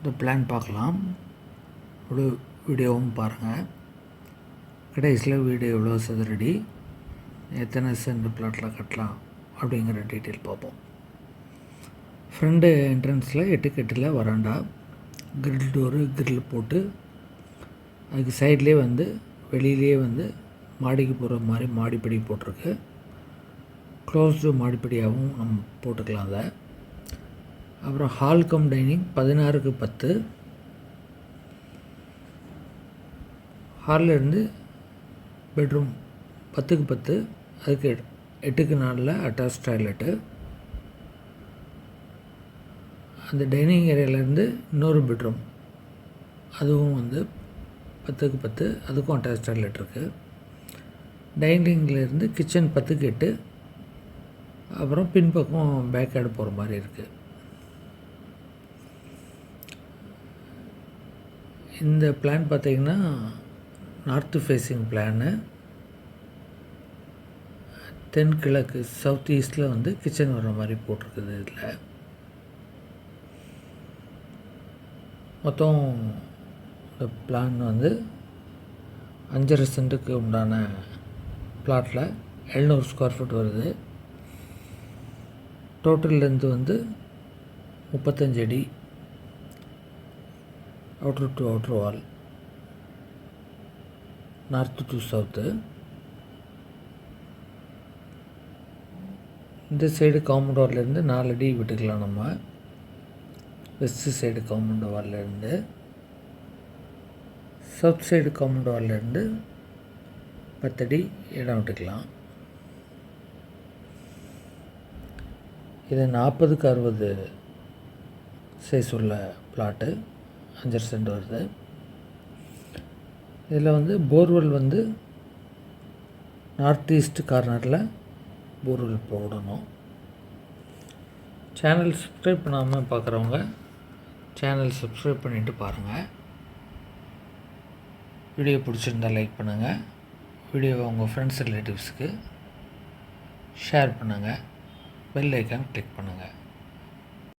இந்த பிளான் பார்க்கலாம். ஒரு வீடியோவும் பாருங்கள் கடைசியில் வீடு எவ்வளோ சதுரடி எத்தனை சென்ட் பிளாட்டில் கட்டலாம் அப்படிங்கிற டீட்டெயில் பார்ப்போம். ஃப்ரண்ட் என்ட்ரன்ஸில் எட்டு கட்டில் வராண்டா? கிரில் டோரு கிரில் போட்டு அதுக்கு சைட்லேயே வந்து வெளியிலேயே வந்து மாடிக்கு போகிற மாதிரி மாடிப்படி போட்டிருக்கு. க்ளோஸ்டு மாடிப்படியாகவும் நம்ம போட்டுக்கலாம் அதை. அப்புறம் ஹால் கம் டைனிங் பதினாறுக்கு பத்து. ஹாலில் இருந்து பெட்ரூம் பத்துக்கு பத்து. அதுக்கு எட்- எட்டுக்கு நாலில் அட்டாச் டாய்லெட்டு அந்த டைனிங் ஏரியாவிலேருந்து இன்னொரு பெட்ரூம் அதுவும் வந்து பத்துக்கு பத்து. அதுக்கும் அட்டாச் டாய்லெட் இருக்குது டைனிங்லேருந்து கிச்சன் பத்துக்கு எட்டு. அப்புறம் பின்பக்கம் பேக் ஆடு போகிற மாதிரி இருக்குது இந்த பிளான் பார்த்திங்கன்னா நார்த்து ஃபேஸிங் பிளானு தென்கிழக்கு சவுத் ஈஸ்டில் வந்து கிச்சன் வர்ற மாதிரி போட்டிருக்குது இதில். மொத்தம் இந்த பிளான் வந்து அஞ்சரை சென்ட்டுக்கு உண்டான பிளாட்டில் எழுநூறு ஸ்கொயர் ஃபுட் வருது. டோட்டல் லென்த்து வந்து முப்பத்தஞ்சு அடி. Outer to outer wall north to south இந்த சைடு காம்பவுண்ட் வால்லேருந்து நாலு அடி விட்டுக்கலாம் நம்ம. வெஸ்ட்டு சைடு காம்பவுண்ட் வால்லேருந்து சவுத் சைடு காம்பவுண்ட் வால்லேருந்து பத்தடி இடம் விட்டுக்கலாம். இது நாற்பதுக்கு அறுபது சைஸ் உள்ள பிளாட்டு அஞ்சரை சென்ட் வருது. இதில் வந்து போர்வெல் வந்து நார்த் ஈஸ்ட் கார்னரில் போர்வெல் போடணும். சேனல் சப்ஸ்கிரைப் பண்ணாமல் பார்க்குறவங்க சேனல் சப்ஸ்கிரைப் பண்ணிவிட்டு பாருங்கள் வீடியோ பிடிச்சிருந்தா லைக் பண்ணுங்கள் வீடியோவை உங்கள் ஃப்ரெண்ட்ஸ் ரிலேட்டிவ்ஸ்க்கு ஷேர் பண்ணுங்கள் பெல் ஐக்கான் கிளிக் பண்ணுங்கள்